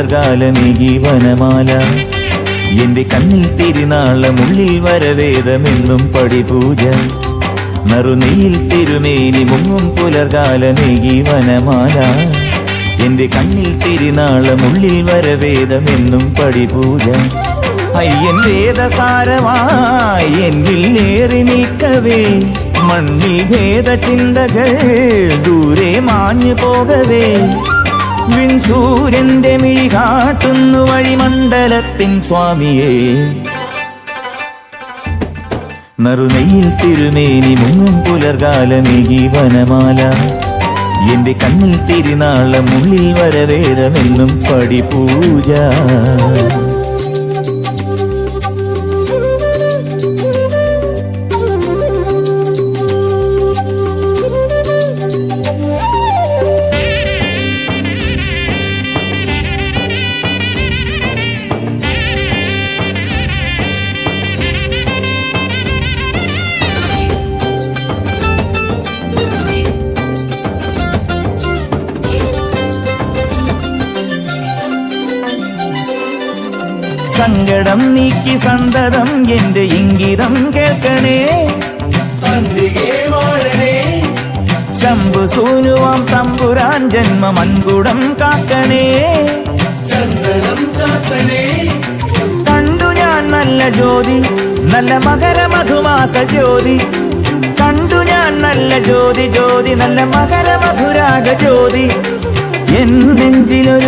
പുലർകാലമേകി വനമാല എന്റെ കണ്ണിൽ തിരുനാളമുള്ളിൽ വരവേദമെന്നും പടിപൂജ. നറുനെയിൽ തിരുമേനി മുങ്ങും പുലർകാലമേകി വനമാല എന്റെ കണ്ണിൽ തിരുനാളമുള്ളിൽ വരവേദമെന്നും പടിപൂജ. അയ്യൻ വേദസാരമായി എന്നിൽ ഏറി നീക്കവേ മണ്ണിൽ ഭേദചിന്തകൾ ദൂരെ മാഞ്ഞു പോകവേ. വിൺസൂര്യന്റെ മിഴി കാട്ടുന്നു വഴിമണ്ഡലത്തിൻ സ്വാമിയേ. നറുനെയിൽ തിരുമേനി മുങ്ങും പുലർകാലമേകി വനമാല എന്റെ കണ്ണിൽ തിരുനാളമുള്ളിൽ വരവേദമെന്നും പടിപൂജ. സങ്കടം നീക്കി സന്തതം എന്റെ ഇംഗിതം കേൾക്കണേ. ശംഭു സൂനുവാം തമ്പുരാൻ ജന്മ മൺകുടം കാക്കണേ. കണ്ടു ഞാൻ നല്ല ജ്യോതി നല്ല മകര മധുമാസ ജ്യോതി. കണ്ടു ഞാൻ നല്ല ജ്യോതി ജ്യോതി നല്ല മകര മധുരാഗ ജ്യോതി. എൻ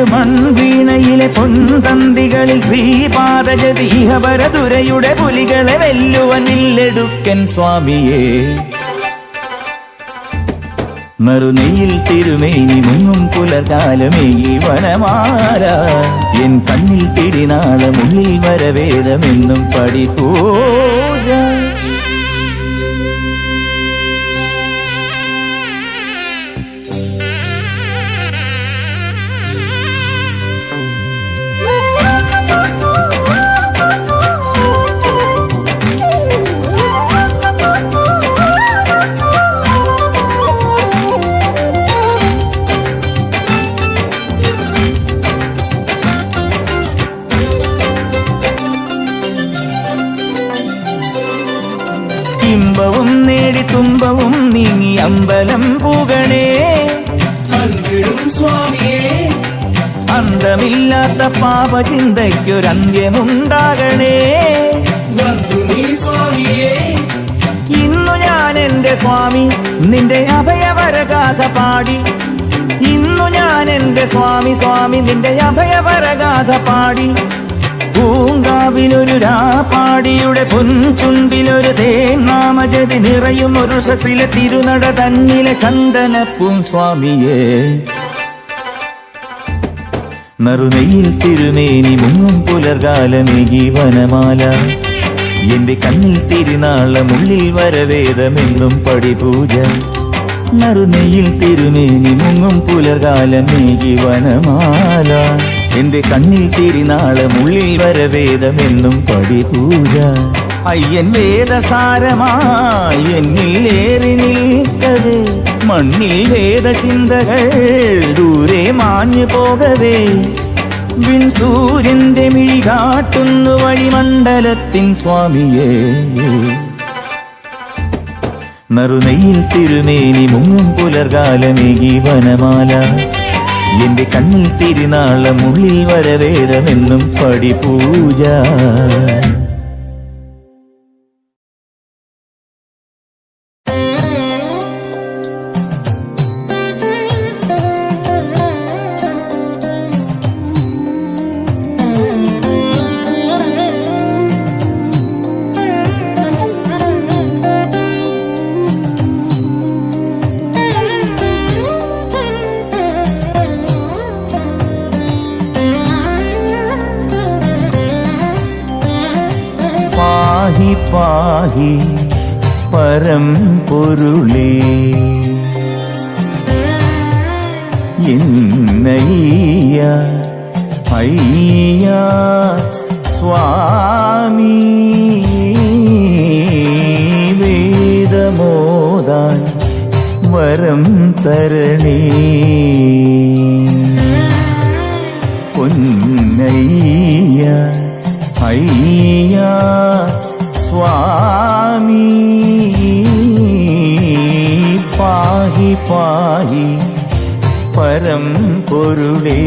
മൺവീണയിലെ പൊൻതന്തികളിൽ ശ്രീപാദജതീഹപരതുരയുടെ പുലികളെ വെല്ലുവനില്ലെടുക്കൻ സ്വാമിയേ. നറുനെയിൽ തിരുമേനി മുങ്ങും ഈ വനമാല. എൻ കണ്ണിൽ തിരിനാളമുള്ളിൽ വരവേദമെന്നും പടിപൂജ പാപചിന്തയ്ക്കൊരന്ത്യമുണ്ടാകണേ ഇന്നു ഞാൻ എന്റെ സ്വാമി നിന്റെ അഭയവരഗാഥ പാടി. ഇന്നു ഞാൻ എന്റെ സ്വാമി സ്വാമി നിന്റെ അഭയവരഗാഥ പാടി. പൂങ്കാവിലൊരു രാപ്പാടിയുടെ പൊൻചുണ്ടിലൊരു തേനാമജതി നിറയും ഒരു ശസിലെ തിരുനട തന്നിലെ ചന്ദനപ്പും സ്വാമിയേ. നറുനെയിൽ തിരുമേനി മുങ്ങും പുലർകാലമേകി വനമാല എന്റെ കണ്ണിൽ തിരുനാളമുള്ളിൽ വരവേദമെന്നും പടിപൂജ. നറുനെയിൽ തിരുമേനി മുങ്ങും പുലർകാലമേകി വനമാല എന്റെ കണ്ണിൽ തിരുനാളമുള്ളിൽ വരവേദമെന്നും പടിപൂജ. അയ്യൻ വേദസാരമായി എന്നിൽ ഏറി നിൽക്കവേ. മണ്ണിൽ വേദചിന്തകൾ ദൂരെ മാഞ്ഞു പോകവേ. വിൺസൂര്യന്റെ മിഴി കാട്ടുന്നു വഴിമണ്ഡലത്തിൻ സ്വാമിയേ. നറുനെയിൽ തിരുമേനി മുങ്ങും പുലർകാലമേകി വനമാല എന്റെ കണ്ണിൽ തിരുനാളമുള്ളിൽ വരവേദമെന്നും പടിപൂജ. എന്നയ്യ അയ്യ സ്വാമി വേദമോദാൻ വരം തരണേ പൊന്നയ്യ അയ്യ സ്വാമി പാഹി പാഹി പരം പൊരുളേ.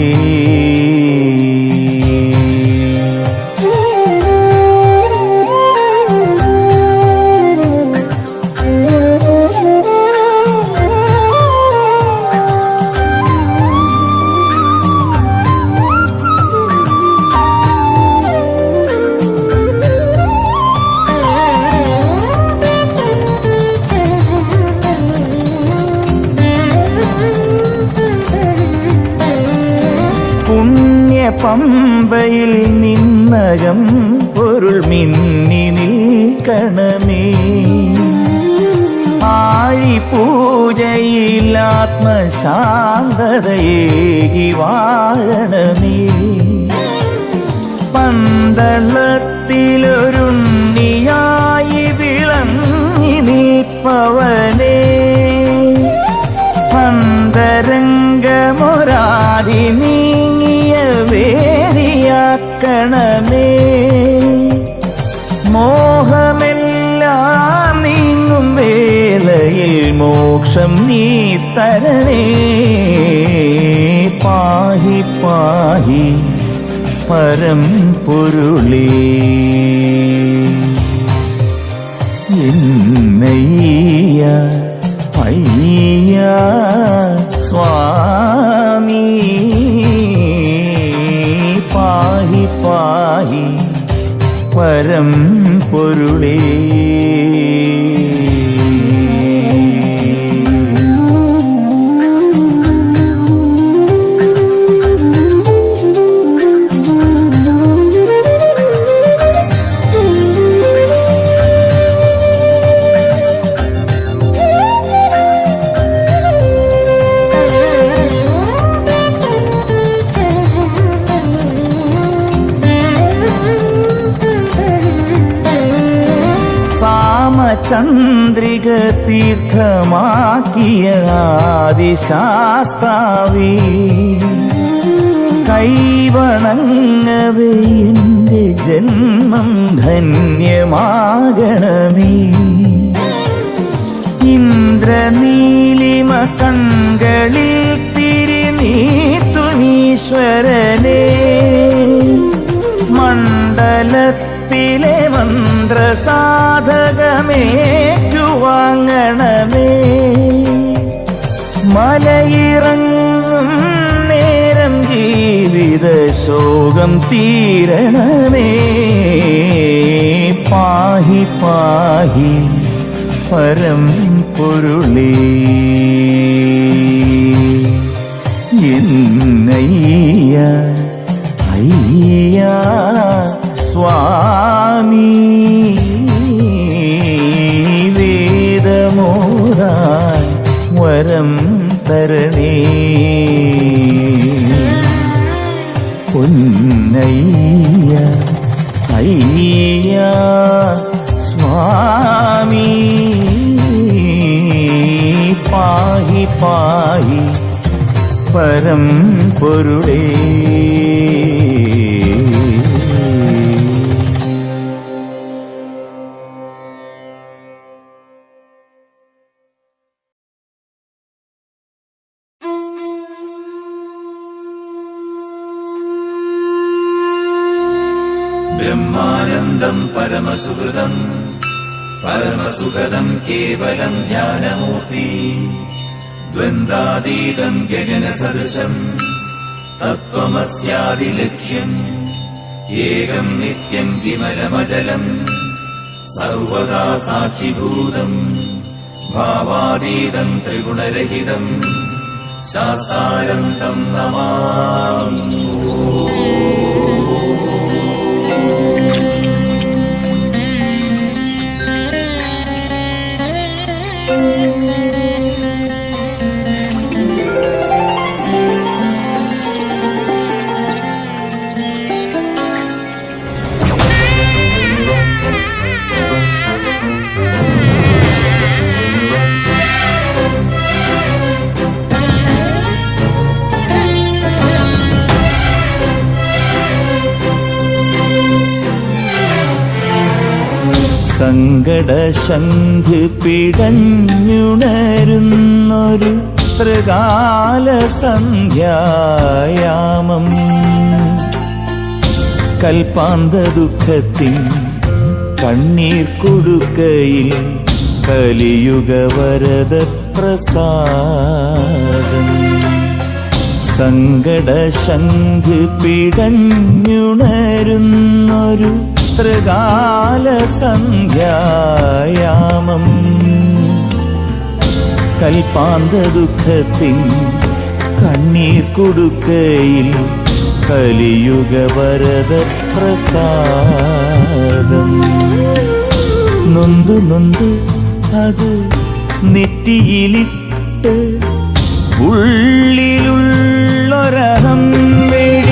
പുണ്യപമ്പയിൽ നിന്നകം പൊരുൾ മിന്നി നിൽക്കണമേ. ആഴി പൂജയിൽ ആത്മശാന്തതയേകി വാഴണമേ. പന്തളത്തിലൊരുണ്ണിയായി വിളങ്ങി നിൽപ്പവനേ. അന്തരംഗമൊരാതി മോക്ഷം നീ തരണേ. പാഹി പാഹി പരം പൊരുളേ. എന്നയ്യ അയ്യ സ്വാമി. പാഹി പാഹി പരം പൊരുളേ. സാമചന്ദ്രിക തീർത്ഥമാക്കിയ ആദിശാസ്താവി കൈവണങ്ങവേ ജന്മം ധന്യമാകണമേ. ഇന്ദ്രനീലിമ കൺകളിൽ തിരിനീത്തുമീശ്വരനെ മണ്ഡലത്തിലെ മന്ത്രസാധകമേറ്റുവാങ്ങണമേ. മലയിറങ്ങും നേരം ജീവിത ശോകം തീരണമേ. പാഹി പാഹി പരം പൊരുളേ. എന്നയ്യ അയ്യ സ്വാമി വേദമോദാൻ വരം തരണേ. പൊന്നയ്യ അയ്യ സ്വാമി പാഹി പാഹി പരം പൊരുളേ പരമസുഹൃതം. പരമസുഹൃതം കേവലം ജ്ഞാനമൂർത്തി. ദ്വന്ദ്വാതീതം ഗഗനസദൃശം തത്വമസ്യാദി ലക്ഷ്യം. ഏകം നിത്യം വിമലമജലം സർവദാ സാക്ഷിഭൂതം. ഭാവാതീതം ത്രിഗുണരഹിതം. ശാസ്താരം തം നമാമി. ശംഖ് പിടഞ്ഞുണരുന്നൊരു ത്രികാല സന്ധ്യായാമം കൽപ്പാന്ത ദുഃഖത്തിൻ കണ്ണീർ കൊടുക്കയിൽ കലിയുഗ വരദ പ്രസാദം സങ്കട ശംഖ് പിടഞ്ഞുണരുന്നൊരു ത്രികാല സന്ധ്യായാമം കൽപ്പാന്ത ദുഃഖത്തിൻ കണ്ണീർ കൊടുക്കയിൽ കലിയുഗ വരദ പ്രസാദം നൊന്തു നൊന്ത് അത് നെറ്റിയിലിട്ട് ഉള്ളിലുള്ളൊരഹം വെടിഞ്ഞ്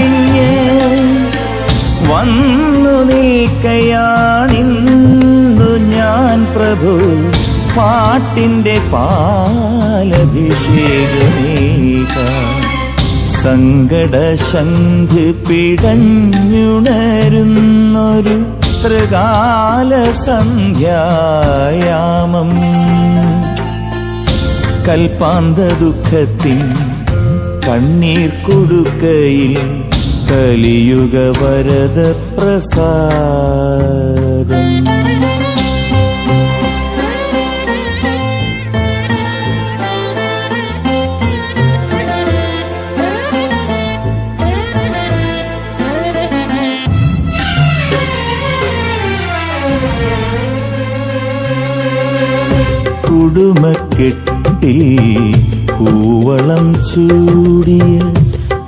വന്നു നിൽക്കയാണിന്നു ഞാൻ പ്രഭു. പാട്ടിന്റെ പാലഭിഷേകമേക. സങ്കടശന്ധി പിടഞ്ഞുണരുന്നൊരു ത്രികാല സന്ധ്യായാമം കൽപ്പാന്ത ദുഃഖത്തിൻ കണ്ണീർ കൊടുക്കയിൽ കലിയുഗ വരദ പ്രസാദം കുടുമക്കെട്ടിൽ പൂവളം ചൂടിയ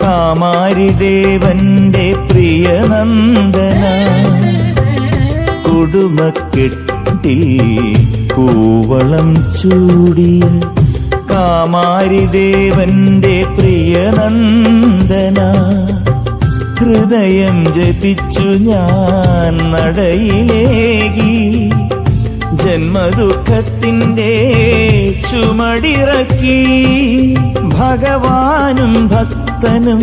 കാമാരിദേവന്റെ പ്രിയ നന്ദന കൂവളം ചൂടി. ചൂടിയ കാമാരിദേവന്റെ പ്രിയ നന്ദന ഹൃദയം ജപിച്ചു ഞാൻ നടയിലേകി. ജന്മദുഃഖത്തിന്റെ ചുമടിറക്കി. ഭഗവാനും ഭക്തനും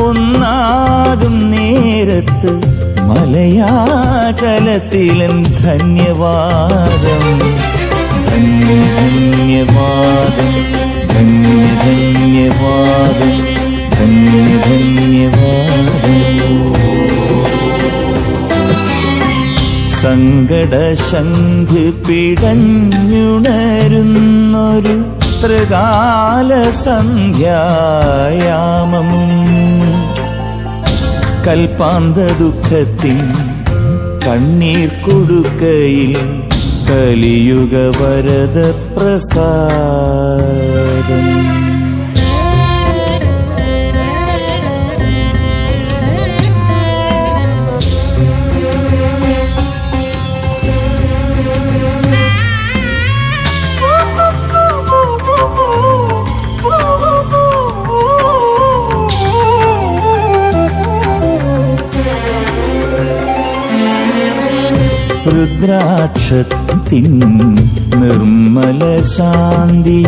ഒന്നാകും നേരത്ത് മലയാചലത്തിലും ധന്യവാദം. ധന്യ ധന്യവാദം ധന്യ ധന്യവാദം ധന്യ ധന്യവാദം. സങ്കട ശംഖ് പിടഞ്ഞുണരുന്നൊരു സന്ധ്യായാമം കൽപ്പാന്ത ദുഃഖത്തിൻ കണ്ണീർ കൊടുക്കയിൽ കലിയുഗ വരദ പ്രസാദം രുദ്രാക്ഷത്തിൻ നിർമ്മല ശാന്തി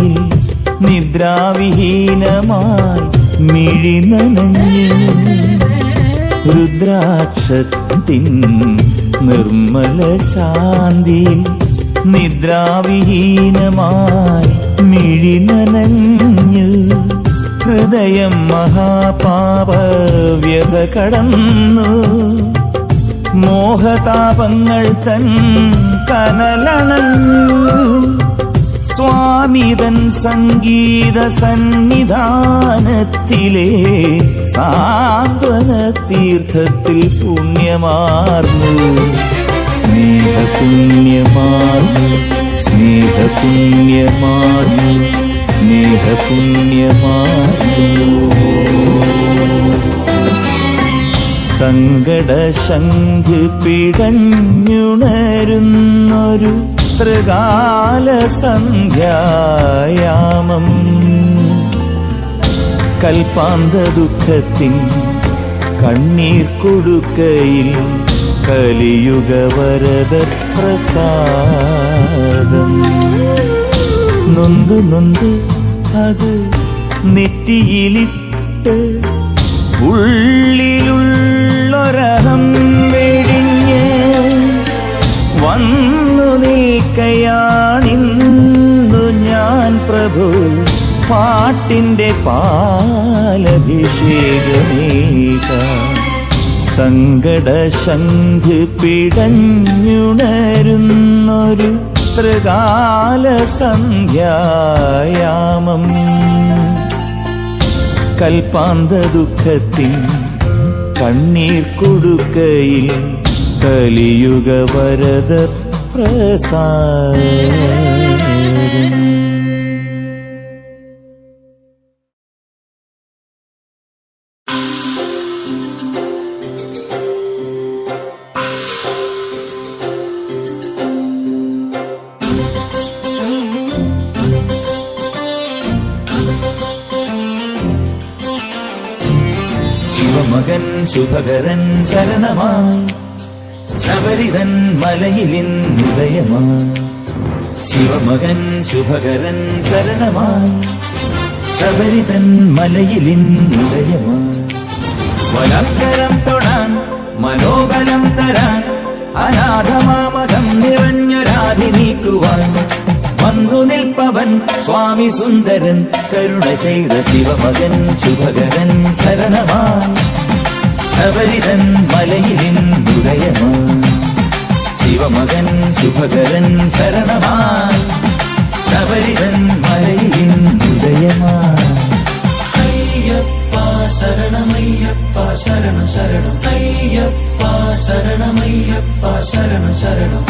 നിദ്രാവിഹീനമായി മിഴി നനഞ്ഞു. രുദ്രാക്ഷത്തിൻ നിർമ്മല ശാന്തി നിദ്രാവിഹീനമായി മിഴിനനഞ്ഞു ഹൃദയം മഹാപാപ വ്യത കടന്നു. മോഹതാപങ്ങൾ തൻ കനലണഞ്ഞു. സ്വാമിതൻ സംഗീത സന്നിധാനത്തിലെ സാന്ത്വന തീർത്ഥത്തിൽ പുണ്യമാർന്നു. സ്നേഹപുണ്യമാർന്നു സ്നേഹപുണ്യമാർന്നു സ്നേഹപുണ്യമാർന്നു. ശംഖ് പിടഞ്ഞുണരുന്നൊരു ത്രികാല സന്ധ്യായാമം കൽപ്പാന്ത ദുഃഖത്തിൻ കണ്ണീർ കൊടുക്കയിൽ കലിയുഗ വരദ പ്രസാദം നൊന്ത് നൊന്ത് അത് നെറ്റിയിലിട്ട് ഉള്ളിലുള്ളൊരഹം വെടിഞ്ഞ് വന്നു നിൽക്കയാണിന്നു ഞാൻ പ്രഭു. പാട്ടിന്റെ പാലഭിഷേകമേക. സങ്കടശംഖ് പിടഞ്ഞുണരുന്നൊരു ത്രികാല സന്ധ്യായാമം കൽപ്പാന്ത ദുഃഖത്തിൻ കണ്ണീർ കൊടുക്കയിൽ കലിയുഗ വരദ പ്രസാദം ശുഭകരൻ ശരണമായി ശബരിതൻ മലയിലിൻ ഉദയമായി ശിവമകൻ ശുഭകരൻ ശരണമായി ശബരിതൻ മലയിലിൻ ഉദയമായി വലക്കരം തൊടാൻ മനോബലം തരാൻ അനാഥമാമകം നിറഞ്ഞൊരാധി നീക്കുവാൻ. വന്നു നിൽപ്പവൻ സ്വാമി സുന്ദരൻ കരുണ ചെയ്ത ശിവമകൻ ശുഭകരൻ ശരണമായി. ശബരിതൻ മലയിലിൻ ഉദയമായി ശിവമകൻ ശുഭകരൻ ശരണമായി ശബരിതൻ മലയിലിൻ ഉദയമായി അയ്യപ്പ ശരണമയ്യപ്പ ശരണം ശരണം അയ്യപ്പ ശരണമയ്യപ്പ ശരണം ശരണം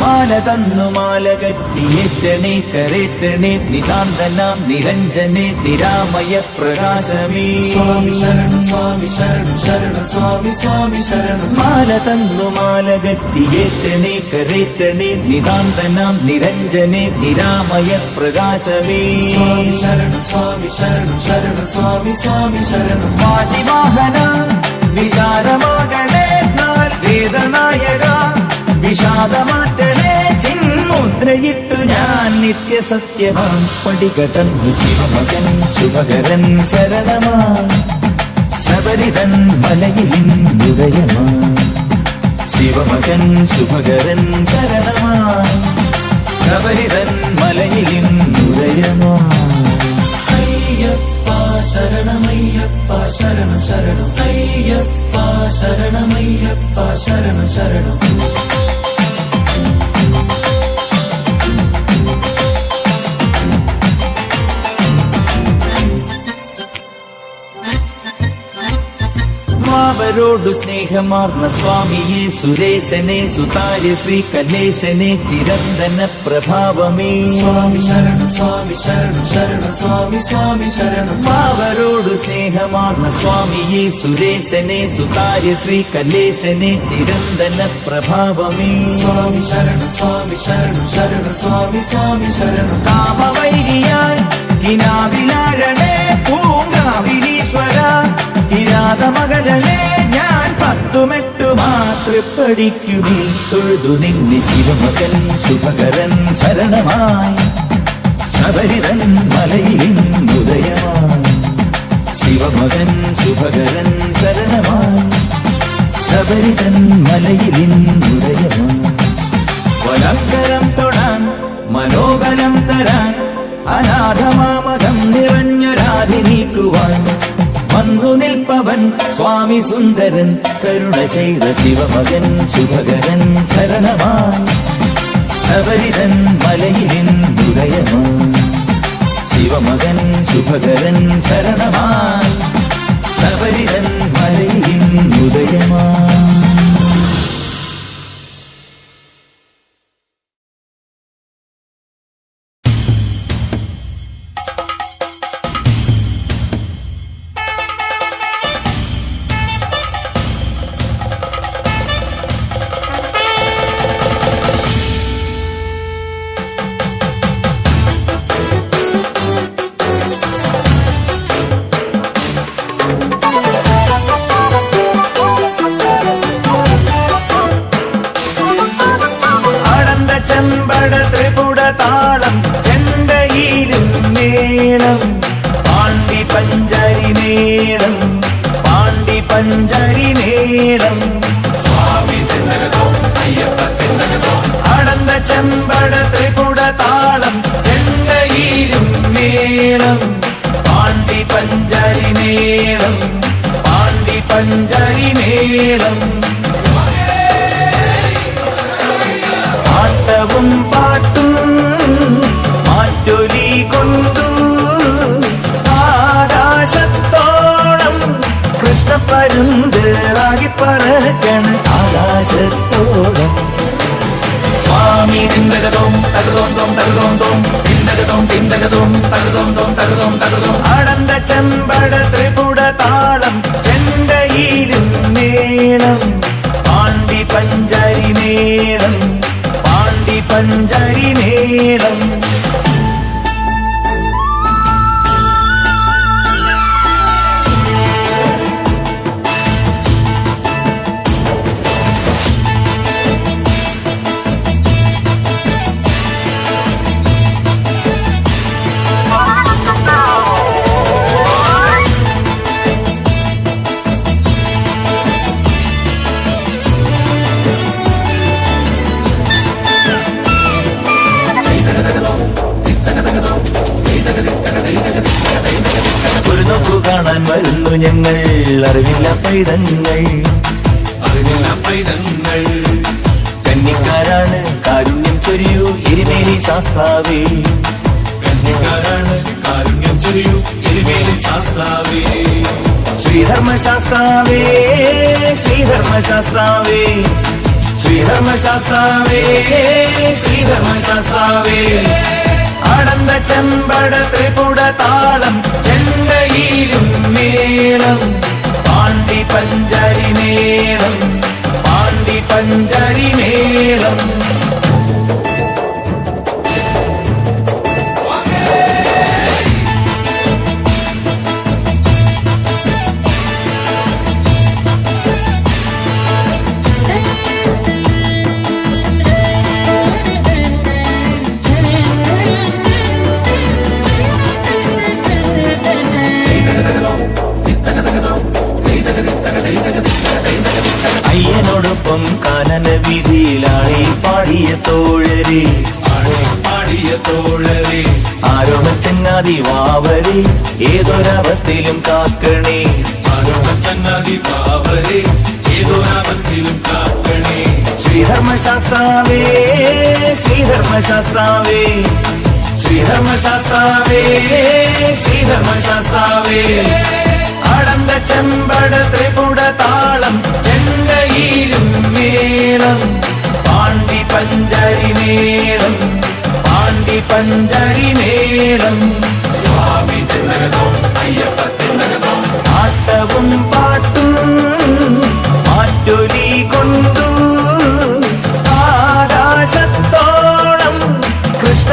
മാല തന്നു മാല കെട്ടിയേറ്റണേ കരേറ്റണേ നിതാന്തനാം നിരഞ്ജനെ നിരാമയ പ്രകാശമേ. സ്വാമി ശരണം സ്വാമി ശരണം ശരണം സ്വാമി സ്വാമി ശരണം. മാല തന്നു മാല കെട്ടിയേറ്റണേ കരേറ്റണേ നിതാന്തനാം നിരഞ്ജനെ നിരാമയ പ്രകാശമേ. സ്വാമി ശരണം സ്വാമി ശരണം ശരണം സ്വാമി സ്വാമി ശരണം. വാജിവാഹന വിചാരമാകണേ നാൽ വേദനായക. വിഷാദമാറ്റണേ. ചിന്മുദ്രയിട്ടു ഞാൻ നിത്യസത്യമാം. പടികടൻ ശിവമകൻ ശുഭകരൻ ശരണമാ. ശബരിതൻ മലയിലിൻ ഉദയമാ. ശിവമകൻ ശുഭകരൻ ശരണമാ. ശബരിതൻ മലയിലിൻ ഉദയമാ. അയ്യപ്പ ശരണമയ്യപ്പ ശരണം ശരണം. അയ്യപ്പ ശരണമയ്യപ്പ ശരണം ശരണം. മാവരോടു സ്നേഹമാർന്ന സ്വാമിയെ സുരേശനെ സുതാര്യ ശ്രീ കല്ലേശനെ ചിരന്തന പ്രഭാവമേ. സ്വാമി ശരണം സ്വാമി ശരണം ശരണം സ്വാമി സ്വാമി ശരണം. അവരോട് സ്നേഹമാർന്ന സ്വാമിയെ സുരേശനെ സുതാര്യ ശ്രീ കല്ലേശനെ ചിരന്തന പ്രഭാവമേ. സ്വാമി ശരണം സ്വാമി ശരണം ശരണം സ്വാമി സ്വാമി ശരണം. കാമവൈരിയാൻ കിനാവിലാഴണേ പൂങ്കാവിനീശ്വര. കിരാതമകളെ ഞാൻ പത്തുമെട്ടു മാത്രപ്പടിക്കുമേ തൊഴുതു നിന്നെ ശിവമകൻ ശുഭകരൻ ശരണമായി. ശബരിതൻ മലയിലിൻ ഉദയമായി. ശിവമകൻ ശുഭകരൻ ശരണമായി. ശബരിതൻ മലയിലിൻ ഉദയമായി. വലക്കരം തൊടാൻ മനോബലം തരാൻ അനാഥമാമകം നിറഞ്ഞൊരാധി നീക്കുവാൻ വന്നു നിൽപ്പവൻ സ്വാമി സുന്ദരൻ കരുണ ചെയ്ത ശിവമകൻ ശുഭകരൻ ശരണമായി ശബരിതൻ മലയിലിൻ ഉദയമായി ശിവമകൻ ശുഭകരൻ ശരണമായി ശബരിതൻ മലയിലിൻ ഉദയമായി അടന്ത വരുന്നു ഞങ്ങൾ അറിവില്ല പൈതങ്ങൾ. അറിവില്ല പൈതങ്ങൾ. കന്നിക്കാരാണ് കാരുണ്യം ചൊരിയൂ എരിമേലി ശാസ്താവേ. കന്നിക്കാരാണ് കാരുണ്യം ചൊരിയൂ എരിമേലി ശാസ്താവേ. ശ്രീധർമ്മശാസ്താവേ ശ്രീധർമ്മശാസ്താവേ. ശ്രീധർമ്മശാസ്താവേ ശ്രീധർമ്മശാസ്താവേ. ആനന്ദ ചെമ്പട ത്രിപുട താളം ചെണ്ടയിലും മേളം പാണ്ടി പഞ്ചരി മേളം പാണ്ടി പഞ്ചരി മേളം. ശ്രീധർമ്മശാസ്താവേ ശ്രീധർമ്മശാസ്താവേ. അടന്ത ചെമ്പട ത്രിപുട താളം ചെണ്ടയിലും മേളം പാണ്ടി പഞ്ചരി മേളം പാണ്ടി പഞ്ചരി മേളം സ്വാമി തിന്നകതോം അയ്യപ്പ തിന്നകതോം. ആട്ടവും പാട്ടും മാറ്റൊലി കൊണ്ടു ആകാശത്തോളം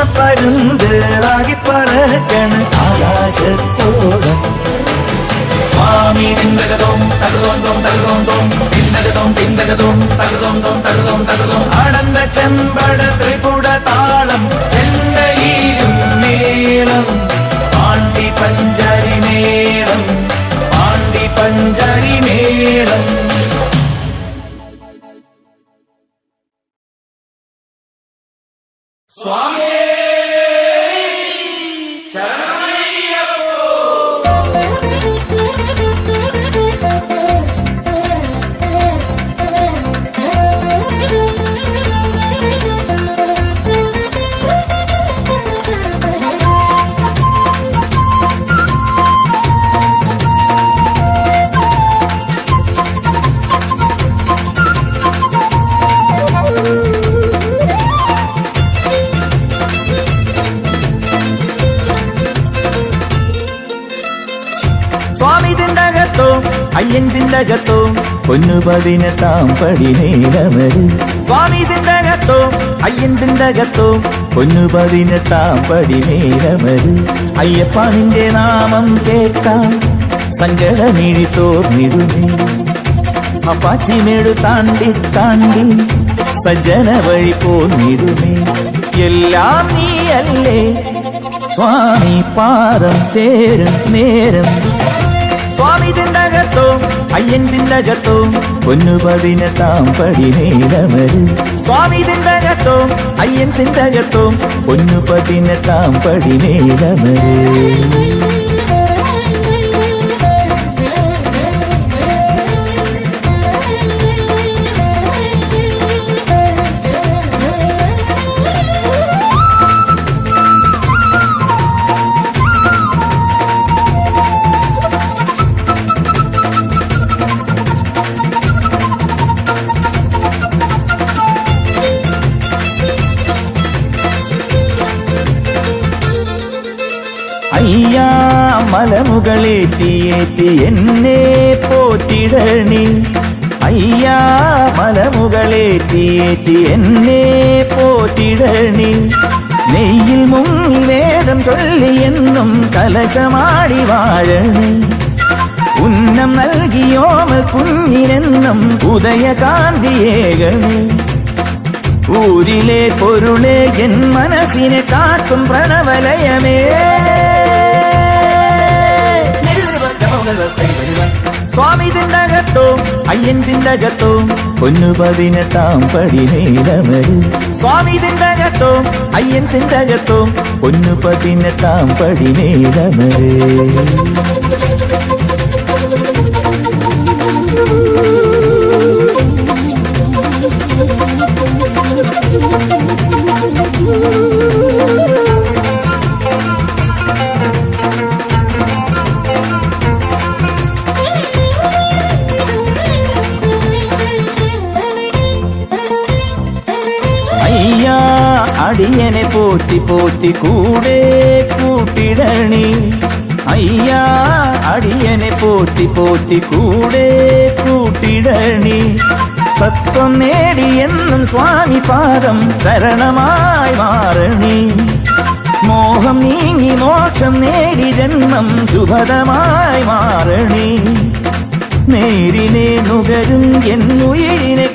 കൃഷ്ണപ്പരുന്തേറാകി പറക്കണ ആകാശത്തോളം സ്വാമി തിന്നകതോം തകതോന്തോം തകതോന്തോം തിന്നകതോം തിന്നകതോം തകതോന്തോം തകതോം തകതോം അടந்த ചെമ്പട ത്രിപുട താളം ചെണ്ടയിലും മേളം പാണ്ടി പഞ്ചാരി മേളം പാണ്ടി പഞ്ചാരി മേളം സ്വാമി തിണ്ടകത്തോ പൊന്നു പതിനെട്ടാം പടി നേരമര്. സ്വാമി തിണ്ടകത്തോ അയ്യൻ തിണ്ടകത്തോ പൊന്നു പതിനെട്ടാം പടി നേരമര്. അയ്യപ്പ നിന്റെ നാമം കേൾക്കാം സങ്കടമിഴി തോർന്നിടുമേ. അപ്പാച്ചിമേടു താണ്ടി താണ്ടി സജ്ജന വഴി പോന്നിടുമേ. എല്ലാം നീയല്ലേ? സ്വാമി പാദം ചേരും നേരം. സ്വാമി തിണ്ടകത്തോ അയ്യൻ തിന്തകത്തോ പൊന്നു പതിനെട്ടാം പടി നീലമരു സ്വാമി തിന്തകത്തോ അയ്യൻ തിന്തകത്തോ പൊന്നു പതിനെട്ടാം പടി അയ്യാ മലമുകളേറ്റിയേറ്റി എന്നെ പോറ്റിടണി. അയ്യാ മലമുകളേറ്റിയേറ്റി എന്നെ പോറ്റിടണി. നെയ്യിൽ മുങ്ങി വേദം ചൊല്ലി എന്നും കലശമാടി വാഴണി. ഉന്നം നൽകിയോമ കുഞ്ഞിനെന്നും ഉദയകാന്തിയേകണി ഊരിലെ പൊരുളെ എൻ മനസ്സിനെ കാട്ടും പ്രണവലയമേ. സ്വാമി തിണ്ടകത്തോ അയ്യൻ തിണ്ടകത്തോ പൊന്നു പതിനെട്ടാം പടി നീലമരു സ്വാമി തിണ്ടകത്തോ അയ്യൻ തിണ്ടകത്തോ പൊന്നു പതിനെട്ടാം പടി നീലമരേ പോറ്റി കൂടെ കൂട്ടിടണി. അയ്യാ അടിയനെ പോറ്റി പോറ്റി കൂടെ കൂട്ടിടണി. തത്വം നേടി എന്നും സ്വാമി പാദം ശരണമായി മാറണി. മോഹം നീങ്ങി മോക്ഷം നേടി ജന്മം ശുഭതമായി മാറണി. നേരിനെ നുകരും എന്നുയിരിനെ